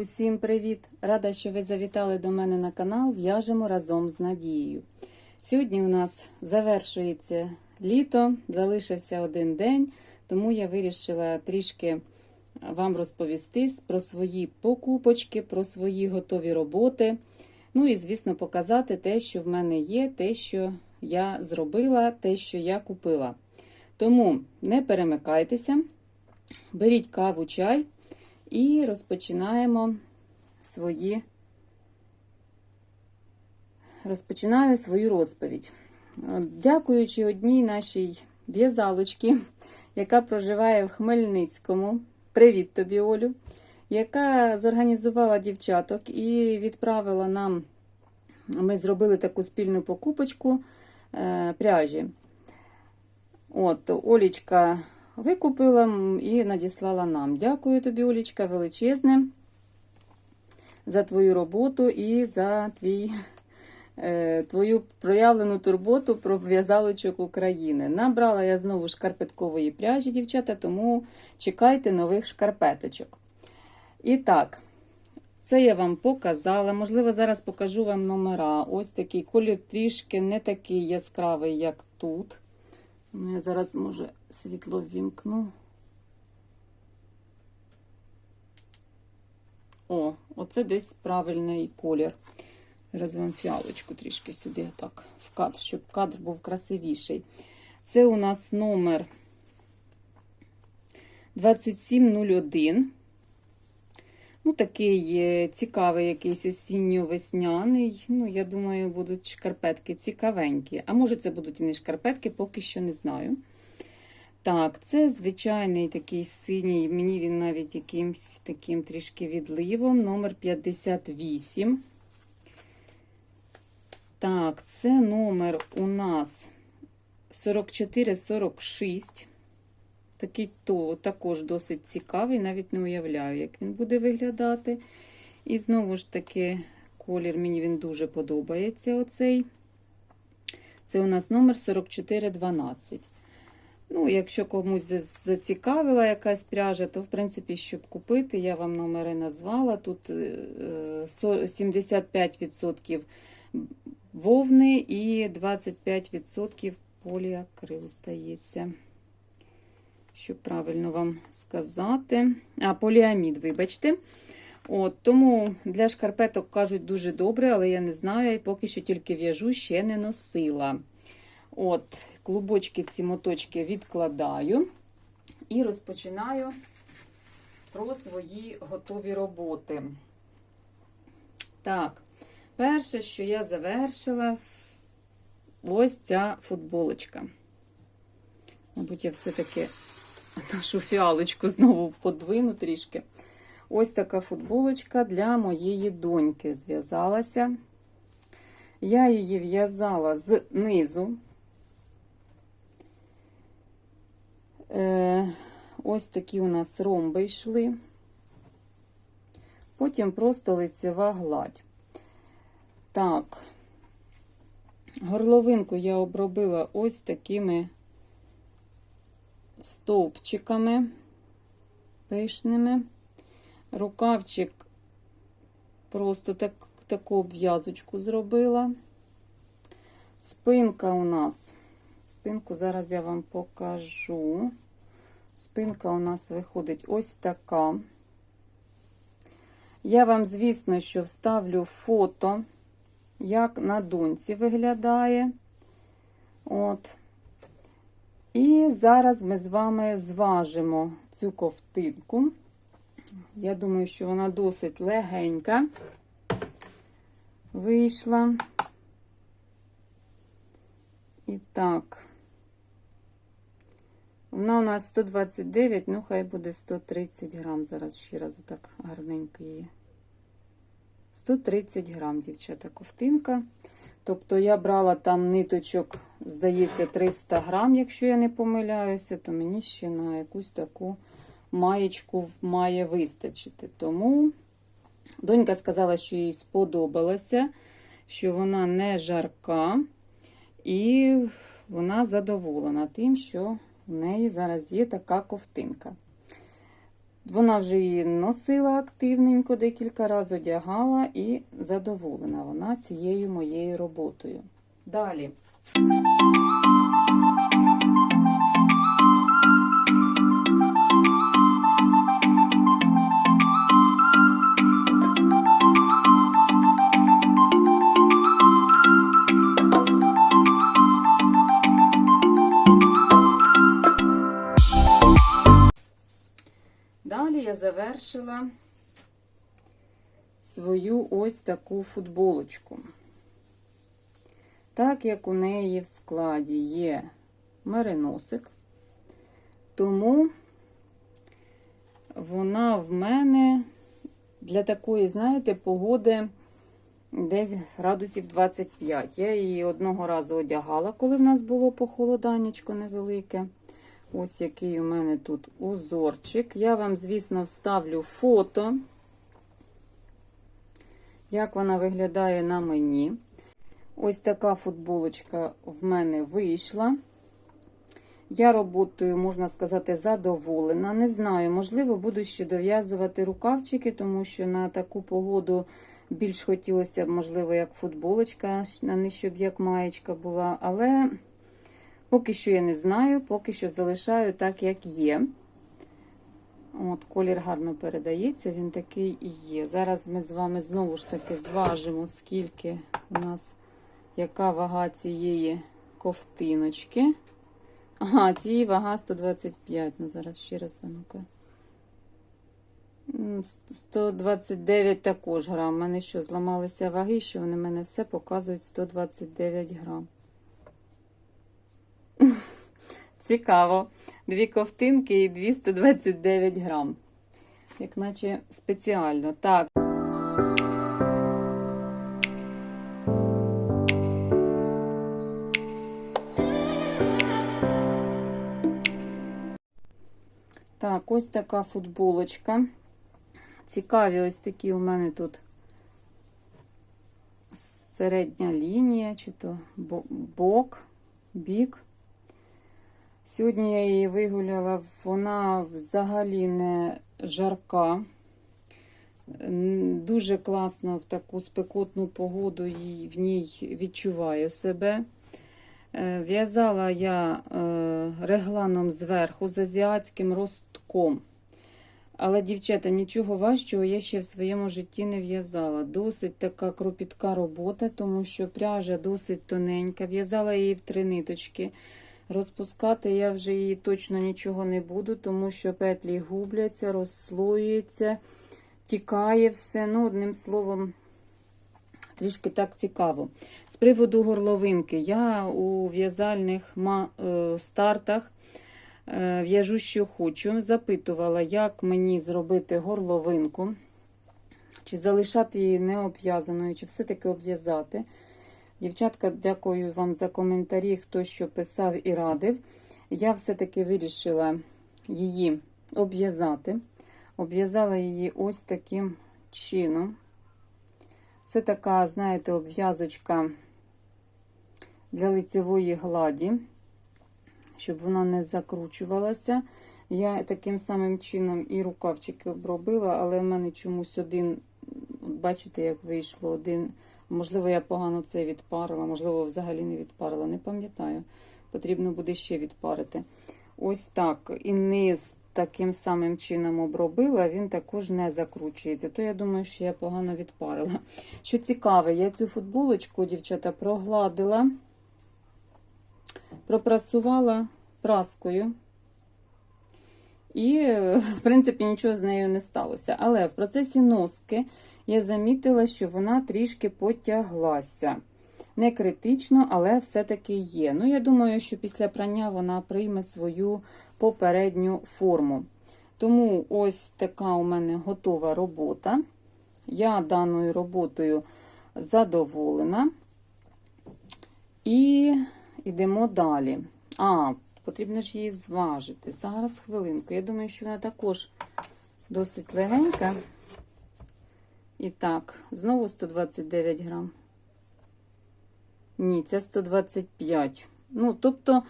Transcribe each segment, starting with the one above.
Усім привіт! Рада, що ви завітали до мене на канал В'яжемо разом з Надією. Сьогодні у нас завершується літо, залишився один день, тому я вирішила трішки вам розповісти про свої покупочки, про свої готові роботи. Ну і, звісно, показати те, що в мене є, те, що я зробила, те, що я купила. Тому не перемикайтеся, беріть каву, чай. І розпочинаємо свої розпочинаю свою розповідь. Дякуючи одній нашій в'язалочці, яка проживає в Хмельницькому. Привіт тобі, Олю, яка зорганізувала дівчаток і відправила нам, ми зробили таку спільну покупочку е, пряжі. От, Олічка викупила і надіслала нам. Дякую тобі, Олічка, величезне за твою роботу і за твій, е, твою проявлену турботу про в'язалочок України. Набрала я знову шкарпеткової пряжі, дівчата, тому чекайте нових шкарпеточок. І так, це я вам показала. Можливо, зараз покажу вам номера. Ось такий колір трішки не такий яскравий, як тут. Ну, я зараз, може, світло ввімкну. О, оце десь правильний колір. Зараз вам фіалочку трішки сюди, так, в кадр, щоб кадр був красивіший. Це у нас номер 2701. Ну, такий цікавий якийсь осінньо-весняний. Ну, я думаю, будуть шкарпетки цікавенькі. А може, це будуть і не шкарпетки, поки що не знаю. Так, це звичайний такий синій, мені він навіть якимсь таким трішки відливом, номер 58. Так, це номер у нас 4446. Такий то також досить цікавий, навіть не уявляю, як він буде виглядати. І знову ж таки, колір мені він дуже подобається. оцей. Це у нас номер 4412. Ну, якщо комусь зацікавила якась пряжа, то, в принципі, щоб купити, я вам номери назвала. Тут 75% вовни і 25% поліакрил стається щоб правильно вам сказати. А, поліамід, вибачте. От, Тому для шкарпеток кажуть дуже добре, але я не знаю, і поки що тільки в'яжу, ще не носила. От, Клубочки, ці моточки відкладаю і розпочинаю про свої готові роботи. Так, перше, що я завершила, ось ця футболочка. Мабуть, я все-таки нашу фіалочку знову подвину трішки. Ось така футболочка для моєї доньки зв'язалася. Я її в'язала знизу. Е, Ось такі у нас ромби йшли. Потім просто лицьова гладь. Так, горловинку я обробила ось такими стовпчиками пишними. Рукавчик просто так, таку обв'язочку зробила. Спинка у нас, спинку зараз я вам покажу. Спинка у нас виходить ось така. Я вам, звісно, що вставлю фото, як на доньці виглядає. От. І зараз ми з вами зважимо цю ковтинку. Я думаю, що вона досить легенька вийшла. І так, вона у нас 129, ну, хай буде 130 грам. Зараз ще раз отак гарненько її. 130 грам, дівчата, ковтинка. Тобто я брала там ниточок, здається, 300 грам, якщо я не помиляюся, то мені ще на якусь таку маєчку має вистачити. Тому донька сказала, що їй сподобалося, що вона не жарка, і вона задоволена тим, що в неї зараз є така ковтинка. Вона вже її носила активненько, декілька разів одягала і задоволена вона цією моєю роботою. Далі. Завершила свою ось таку футболочку. Так як у неї в складі є мериносик, тому вона в мене для такої, знаєте, погоди десь градусів 25. Я її одного разу одягала, коли в нас було похолоданнячко невелике. Ось який у мене тут узорчик. Я вам, звісно, вставлю фото, як вона виглядає на мені. Ось така футболочка в мене вийшла. Я роботою, можна сказати, задоволена. Не знаю, можливо, буду ще дов'язувати рукавчики, тому що на таку погоду більш хотілося б, можливо, як футболочка, а не щоб як маєчка була. Але. Поки що я не знаю, поки що залишаю так, як є. От, Колір гарно передається, він такий і є. Зараз ми з вами знову ж таки зважимо, скільки у нас, яка вага цієї ковтиночки. Ага, цієї вага 125. Ну, зараз ще раз, ну-ка. 129 також грам. У мене що, зламалися ваги, що вони мене все показують 129 грам. Цікаво. Дві ковтинки і 229 грам. Як наче спеціально. Так. Так, ось така футболочка. Цікаві ось такі у мене тут середня лінія, чи то бок, бік. Сьогодні я її вигуляла, вона взагалі не жарка. Дуже класно в таку спекотну погоду і в ній відчуваю себе. Е, в'язала я е, регланом зверху з азіатським ростком. Але, дівчата, нічого важчого я ще в своєму житті не в'язала. Досить така кропітка робота, тому що пряжа досить тоненька. В'язала її в три ниточки. Розпускати я вже її точно нічого не буду, тому що петлі губляться, розслоюється, тікає все. Ну, одним словом, трішки так цікаво. З приводу горловинки, я у в'язальних е, стартах е, в'яжу, що хочу. Запитувала, як мені зробити горловинку, чи залишати її необв'язаною, чи все-таки обв'язати. Дівчатка, дякую вам за коментарі, хто що писав і радив. Я все-таки вирішила її обв'язати. Обв'язала її ось таким чином. Це така, знаєте, обв'язочка для лицевої гладі, щоб вона не закручувалася. Я таким самим чином і рукавчики обробила, але в мене чомусь один, бачите, як вийшло один. Можливо, я погано це відпарила, можливо, взагалі не відпарила, не пам'ятаю. Потрібно буде ще відпарити. Ось так. І низ таким самим чином обробила, він також не закручується. То я думаю, що я погано відпарила. Що цікаве, я цю футболочку, дівчата, прогладила, пропрасувала праскою. І, в принципі, нічого з нею не сталося. Але в процесі носки я замітила, що вона трішки потяглася. Не критично, але все-таки є. Ну, я думаю, що після прання вона прийме свою попередню форму. Тому ось така у мене готова робота. Я даною роботою задоволена. І йдемо далі. А, потрібно ж її зважити. Зараз хвилинку. Я думаю, що вона також досить легенька. І так, знову 129 грам. Ні, це 125. Ну, тобто,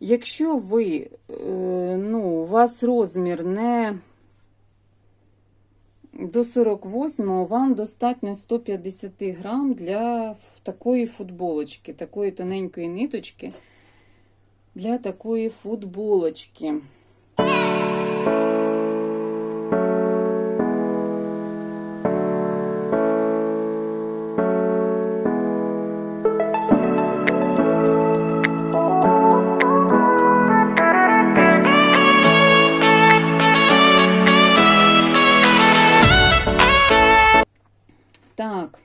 якщо ви, е, ну, у вас розмір не до 48 вам достатньо 150 грам для такої футболочки, такої тоненької ниточки для такої футболочки. Так,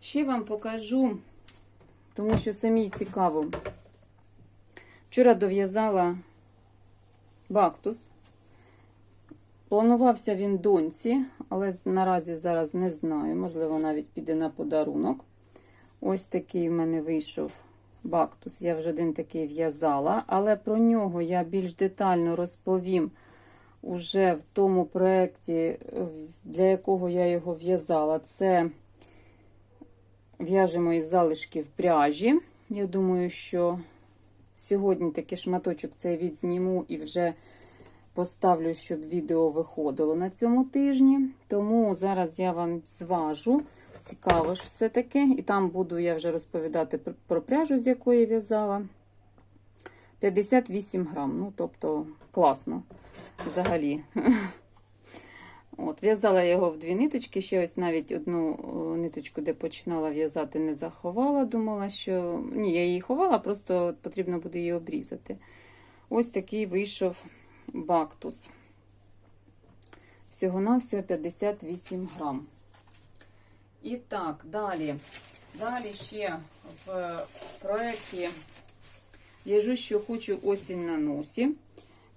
ще вам покажу, тому що самій цікаво. Вчора дов'язала бактус. Планувався він доньці, але наразі зараз не знаю. Можливо, навіть піде на подарунок. Ось такий в мене вийшов бактус. Я вже один такий в'язала, але про нього я більш детально розповім уже в тому проєкті, для якого я його в'язала. Це в'яжемо із залишків пряжі. Я думаю, що сьогодні такий шматочок цей відзніму і вже поставлю, щоб відео виходило на цьому тижні. Тому зараз я вам зважу. Цікаво ж все-таки. І там буду я вже розповідати про пряжу, з якої в'язала. 58 грам. Ну, тобто, класно взагалі. От, В'язала його в дві ниточки, ще ось навіть одну ниточку, де починала в'язати, не заховала. Думала, що ні, я її ховала, просто потрібно буде її обрізати. Ось такий вийшов бактус. Всього-навсього 58 грам. І так, далі. Далі ще в проєкті в'яжу, що хочу осінь на носі.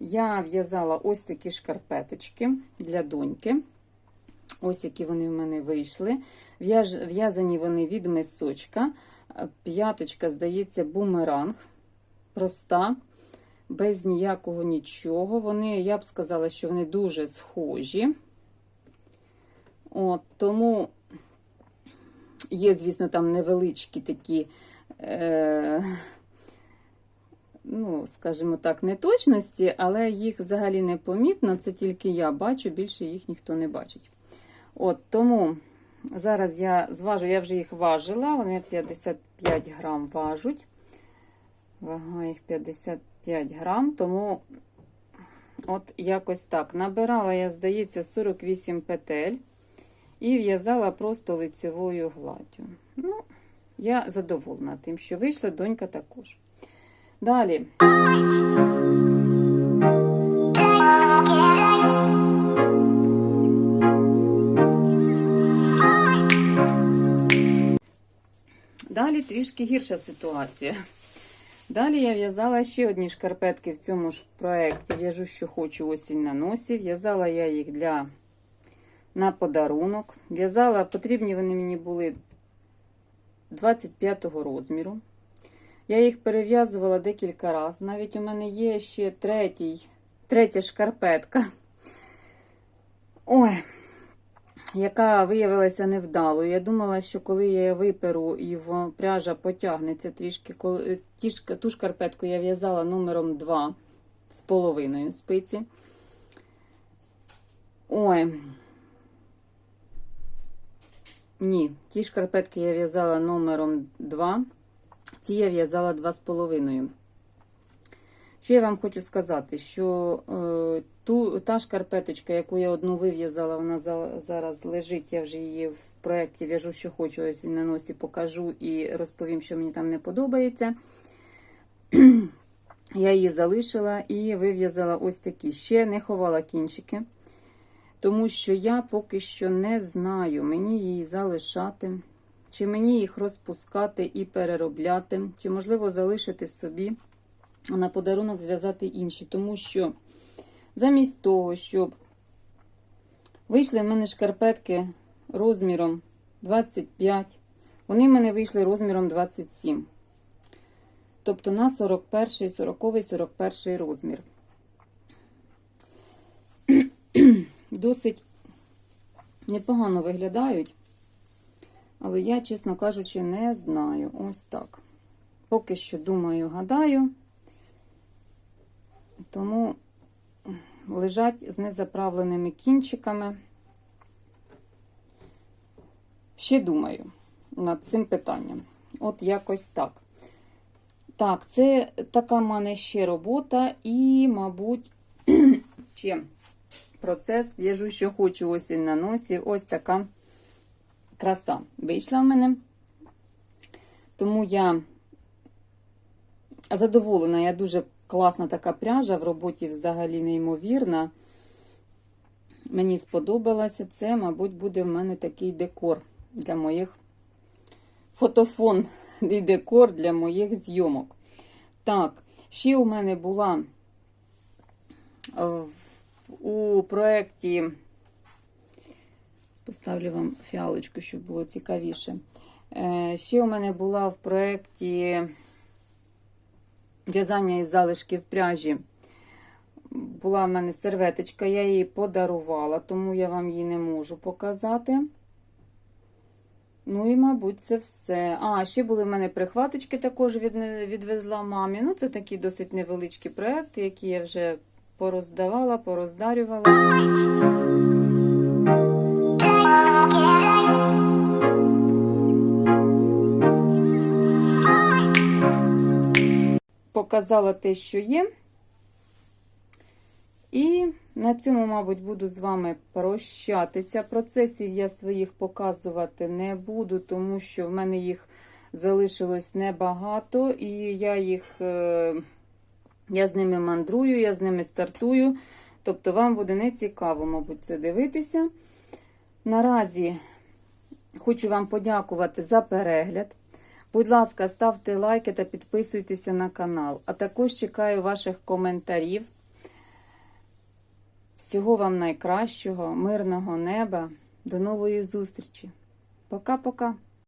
Я в'язала ось такі шкарпеточки для доньки. Ось які вони в мене вийшли. В'язані вони від мисочка. П'яточка, здається, бумеранг. Проста, без ніякого нічого. Вони, я б сказала, що вони дуже схожі. От, тому є, звісно, там невеличкі такі. Е- ну, скажімо так, неточності, але їх взагалі не помітно. Це тільки я бачу, більше їх ніхто не бачить. От тому зараз я зважу, я вже їх важила, вони 55 грам важуть. Вага їх 55 грам, тому от якось так. Набирала я, здається, 48 петель і в'язала просто лицевою гладдю. Ну, я задоволена тим, що вийшла, донька також. Далі. Далі трішки гірша ситуація. Далі я в'язала ще одні шкарпетки в цьому ж проєкті. В'яжу, що хочу осінь на носі. В'язала я їх для на подарунок. В'язала, потрібні вони мені були 25 розміру. Я їх перев'язувала декілька разів. Навіть у мене є ще третій, третя шкарпетка. Ой, яка виявилася невдалою. Я думала, що коли я її виперу і в пряжа потягнеться трішки, коли ті ту шкарпетку я в'язала номером 2 з половиною спиці. Ой. Ні, ті шкарпетки я в'язала номером 2. Ці я в'язала 2,5. Що я вам хочу сказати, що е, ту, та шкарпеточка, яку я одну вив'язала, вона за, зараз лежить. Я вже її в проєкті в'яжу, що хочу, ось на носі покажу і розповім, що мені там не подобається. Я її залишила і вив'язала ось такі. Ще не ховала кінчики, тому що я поки що не знаю, мені її залишати. Чи мені їх розпускати і переробляти, чи можливо залишити собі, а на подарунок зв'язати інші. Тому що замість того, щоб вийшли в мене шкарпетки розміром 25, вони в мене вийшли розміром 27. Тобто на 41, 40, 41 розмір. Досить непогано виглядають. Але я, чесно кажучи, не знаю. Ось так. Поки що думаю, гадаю, тому лежать з незаправленими кінчиками. ще думаю над цим питанням. От якось так. Так, це така в мене ще робота, і, мабуть, ще процес в'яжу, що хочу осінь на носі. Ось така краса вийшла в мене. Тому я задоволена, я дуже класна така пряжа в роботі взагалі неймовірна. Мені сподобалося це, мабуть, буде в мене такий декор для моїх фотофон і декор для моїх зйомок. Так, ще у мене була е, у проєкті, поставлю вам фіалочку, щоб було цікавіше. Е, Ще у мене була в проєкті в'язання із залишків пряжі. Була в мене серветочка, я її подарувала, тому я вам її не можу показати. Ну і, мабуть, це все. А, ще були в мене прихваточки, також від, відвезла мамі. Ну, це такі досить невеличкі проекти, які я вже пороздавала, пороздарювала. Показала те, що є. І на цьому, мабуть, буду з вами прощатися. Процесів я своїх показувати не буду, тому що в мене їх залишилось небагато, і я їх е, я з ними мандрую, я з ними стартую. Тобто, вам буде не цікаво, мабуть, це дивитися. Наразі хочу вам подякувати за перегляд. Будь ласка, ставте лайки та підписуйтеся на канал. А також чекаю ваших коментарів. Всього вам найкращого, мирного неба. До нової зустрічі. Пока-пока.